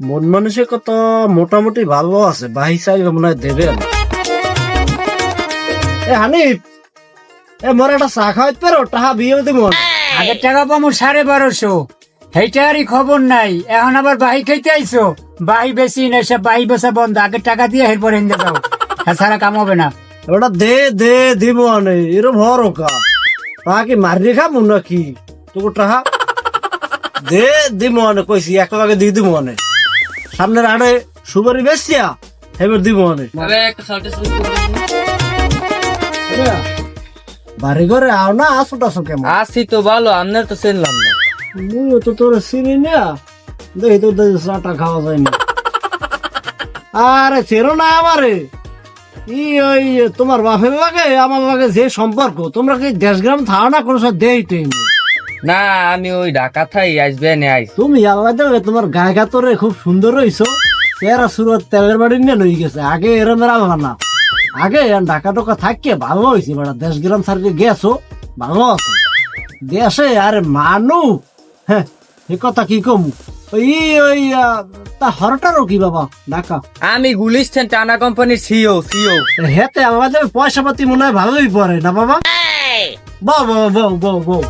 মন মানুষের কত মোটামুটি ভালো আছে বাহি চাই মনে হয় দেবে এ হানিফ এ মোর একটা চা খাওয়াইতে পারো টাহা বিয়ে দিব আগের টাকা পাবো সাড়ে বারোশো সেইটারই খবর নাই এখন আবার বাহি খাইতে আইছো বাহি বেশি না সব বাহি বেচা বন্ধ আগের টাকা দিয়ে এরপর হিন্দে যাও এছাড়া কাম হবে না। ওটা দে দে দিব আনে এরো ভর কা তা কি মারি খাব নাকি তোকে টাহা দে দিব আনে কইছি এক লাগে দিয়ে দিব আনে। সামনের আড়ে সুপারি বেসিয়া এবার দিব আনে বাড়ি ঘরে আও না আসো টাসো কেমন? আসি তো ভালো আপনার তো চিনলাম না। মুইও তো তোর চিনি না। দেখি তো চাটা খাওয়া যায় না। আরে চেরো না আমারে। ই ওই তোমার বাপের লাগে আমার লাগে যে সম্পর্ক তোমরা কি দেশগ্রাম থাও না কোনো সাথে দেই তুই না আমি ওই ঢাকা থাই আসবে নে আইস। তুমি আল্লাহ দেবে তোমার গায়ে গাতরে খুব সুন্দর হইছো। তেরা সুরত তেলের বাড়ি নিয়ে লই গেছে আগে এরম এরা না। আগে ঢাকা টোকা থাকিয়ে ভালো হয়েছে দেশ দেশগ্রাম সারকে গেছো ভালো আছে। দেশে আরে মানু হ্যাঁ এ কথা কি কম? ওই ওই তা হরটারও কি বাবা ঢাকা আমি গুলিস্তান টানা কোম্পানির সিও সিও হেতে আমাদের পয়সা পাতি মনে হয় ভালোই পড়ে না বাবা? বউ বউ বউ বউ বউ।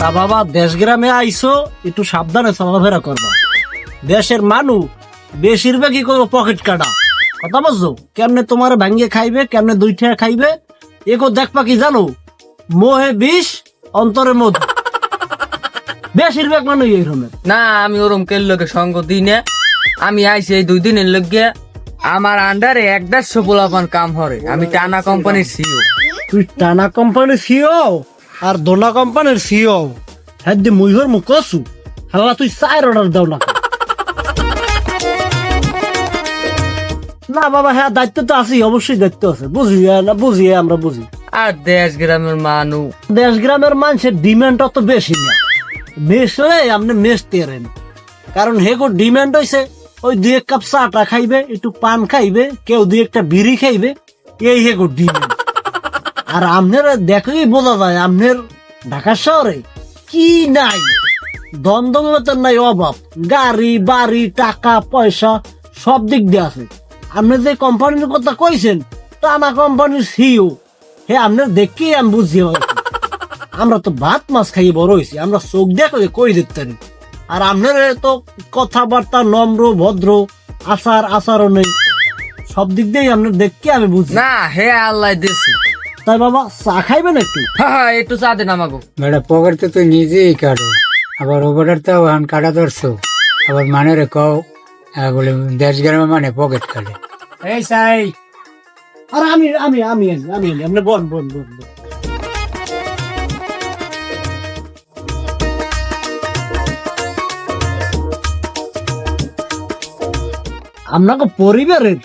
তা বাবা দেশ গ্রামে আইসো একটু সাবধানে চলাফেরা করবা। দেশের মানুষ বেশিরভাগই কোনো পকেট কাটা। কথা বুঝছ? কেমনে তোমার ভাঙ্গে খাইবে কেমনে দুইটা খাইবে এগো দেখবা কি জানো? মোহে বিষ অন্তরে মধু। বেশিরভাগ মানুষ এই রকমের না আমি ওরম কেল লোকে সঙ্গ দিই না। আমি আইসি এই দুই দিনের লগে আমার আন্ডারে এক দেড়শো পোলাপান কাম হরে আমি টানা কোম্পানির সিও তুই টানা কোম্পানির সিও আর দোনা কোম্পানির সিও হ্যাঁ দি মুইহর মুখ কসু। হালা তুই চার অর্ডার দাও না। না বাবা হ্যাঁ দায়িত্ব তো আছেই অবশ্যই দায়িত্ব আছে। বুঝি হ্যাঁ, না বুঝি হ্যাঁ, আমরা বুঝি। আর দেশ গ্রামের মানু। দেশ গ্রামের মানুষের ডিমান্ড অত বেশি না। মেশলে আপনি মেশ তেরেন কারণ হেগো ডিমান্ড হইছে ওই দুই এক কাপ চাটা খাইবে একটু পান খাইবে কেউ দুই একটা বিড়ি খাইবে এই হেগো ডিমান্ড আর আপনার দেখেই বোঝা যায়, আপনার ঢাকা শহরে কি নাই? দ্বন্দ্বলতার নাই অভাব। গাড়ি, বাড়ি, টাকা, পয়সা সব দিক দিয়ে আছে। আপনি যে কোম্পানির কথা কইছেন, তো আমার কোম্পানির সিও হে, আপনার দেখেই আমি বুঝি আমরা তো ভাত মাছ খাই বড় হয়েছি, আমরা চোখ দেখে কই পারি। আর আপনার তো কথাবার্তা নম্র, ভদ্র আচার আচরণে সব দিক দিয়ে আপনার দেখকে আমি বুঝি। না, হে আল্লাহ দেশি তাই বাবা চা খাইবেন একটু? হ্যাঁ হ্যাঁ একটু চা দেন আমাকে বেটা পকেট তো তুই নিজেই কাটো আবার ওভারটার তো এখন কাটা ধরছো। আবার মানে রে কও বলে দেশ গ্রামে মানে পকেট কাটে। এই সাই। আর আমি আমি আমি আমি আপনি বল বল বল বল। আপনাকে পরিবারের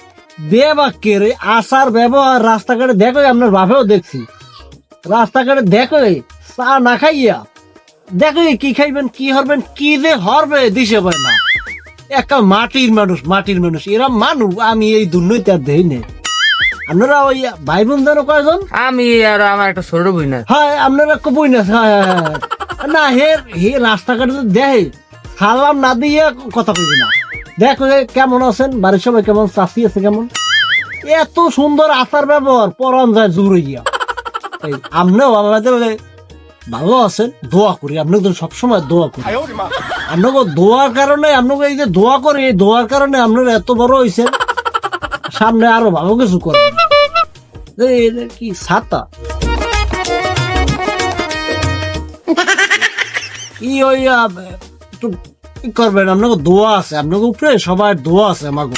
বেবাক্যের এই আচার ব্যবহার রাস্তাঘাটে দেখো আপনার বাপেও দেখছি। রাস্তাঘাটে দেখো চা না খাইয়া দেখো কি খাইবেন কি হরবেন কি যে হরবে দিশে পায় না। একটা মাটির মানুষ মাটির মানুষ এরা মানুষ আমি এই দুর্নীতি আর দেই নেই আপনারা ওই ভাই বোন যেন কয়জন? আমি আর আমার একটা ছোট বই না হ্যাঁ আপনারা না হয়, হয়, হয়। না হে হে রাস্তাঘাটে তো দেহে সালাম না দিয়ে কথা কইবে না। দেখো কেমন আছেন? বাড়ির সবাই কেমন? চাষি আছে কেমন? এত সুন্দর আচার ব্যবহার, পরন যায় জুড়ে গিয়া এই আপনিও আমাদের ভালো আছেন? দোয়া করি আপনাদের সবসময় দোয়া করি। আপনাকে দোয়ার কারণে আপনাকে এই যে দোয়া করি, এই দোয়ার কারণে আপনারা এত বড় হয়েছেন সামনে আরও ভালো কিছু করবেন কি ছাতা? কি ওই করবেন আপনাকে দোয়া আছে আপনাকে উপরে সবাই দোয়া আছে আমাকে।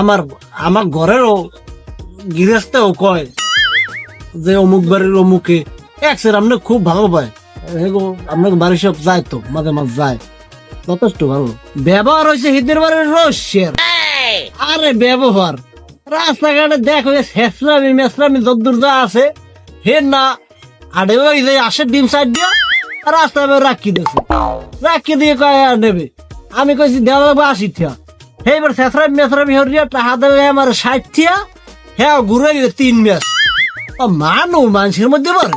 আমার আমার ঘরেরও গৃহস্থেও কয় যে অমুক বাড়ির অমুকে এক স্যার আপনি খুব ভালো পায়। আপনাকে বাড়ি সব যায় তো মাঝে মাঝে যায়। যথেষ্ট ভালো। ব্যবহার হয়েছে হিদের বাড়ির রহস্যের। আরে ব্যবহার। রাস্তাঘাটে দেখো শেষরামি মেসরামি যদ্দূর যা আছে হে না আড়ে ওই যে আসে ডিম সাইড দিয়া রাস্তা রাখি দিয়েছে রাখি দিয়ে কয় আর নেবে? আমি কইছি দেওয়া লাগবে আশি থিয়া। সেইবার শেষরামি মেসরামি হরিয়া টাহা দেবে আমার ষাট থিয়া হ্যাঁ ঘুরে তিন ও মানু মানুষের মধ্যে পারে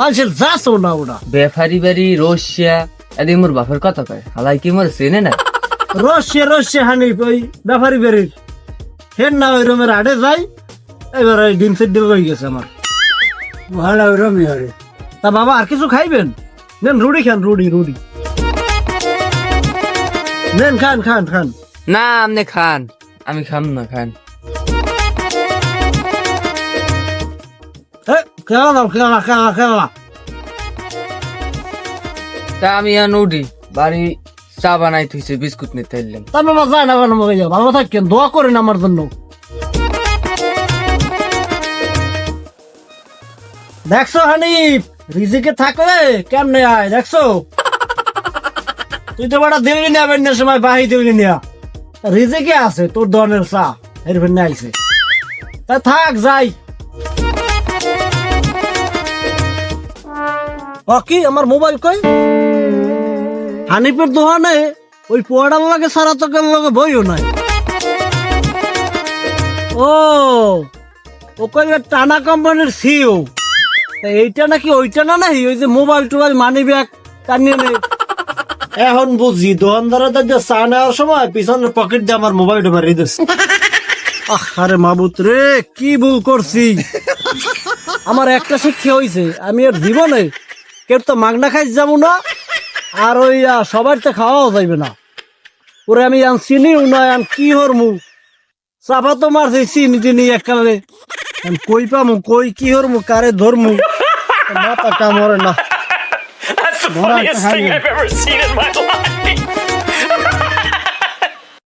মানুষের যাচ্ছ না ওটা বেফারি বাড়ি রশিয়া এদিকে মোর বাপের কথা কয় হালাই কি মোর চেনে না? রসে রসে হানিফ ওই ব্যাপারি বেরির হেন না ওই রুমের আড়ে যাই এবার ওই ডিম সেট ডিল হয়ে গেছে আমার। ভালো রমি হরে তা বাবা আর কিছু খাইবেন? নেন রুটি খান রুটি রুটি। নেন খান খান খান। না আপনি খান। আমি খাম না খান। খেলা দাও খেলা খেলা খেলা। তা আমি বাড়ি চা বানাই থুইছে বিস্কুট নিতে এলাম। তা বাবা যায় না কেন মগে যাও ভালো থাকেন দোয়া করেন আমার জন্য। দেখছ হানিফ রিজিকে থাকলে কেমনে আয় দেখছ? তুই তো বড় দিল্লি নিয়ে বেন সময় বাহি দিল্লি নিয়া রিজিকে আছে তোর দনের চা? এর ফের আইছে। তা থাক, যাই। ও কি? আমার মোবাইল কই? হানিফের দোকানে ওই পোয়াডার লাগে সারা তো কেন লগে বইও নাই। ও ও কই ওই টানা কোম্পানির সিও এইটা নাকি ওইটা না নাই ওই যে মোবাইল টোবাইল মানি ব্যাগ টানিয়ে নেই। এখন বুঝি দোকানদারটা যে চা নেওয়ার সময় পিছনের পকেট দিয়ে আমার মারিয়ে দিচ্ছে আহ আরে মাবুত রে, কি ভুল করছি? আমার একটা শিক্ষা হইছে, আমি আর জীবনে কেউ তো মাগনা খাই যাব না, আর ওই সবার তো খাওয়াও যাইবে না। ওরে আমি আন চিনিও না আন কি হরমু? চাপা তো মারছে চিনি টিনি এককালে। কই পামু, কই কি হরমু, কারে ধরমু? মাথা কামড়ে না। Funniest thing. I've ever seen in my life.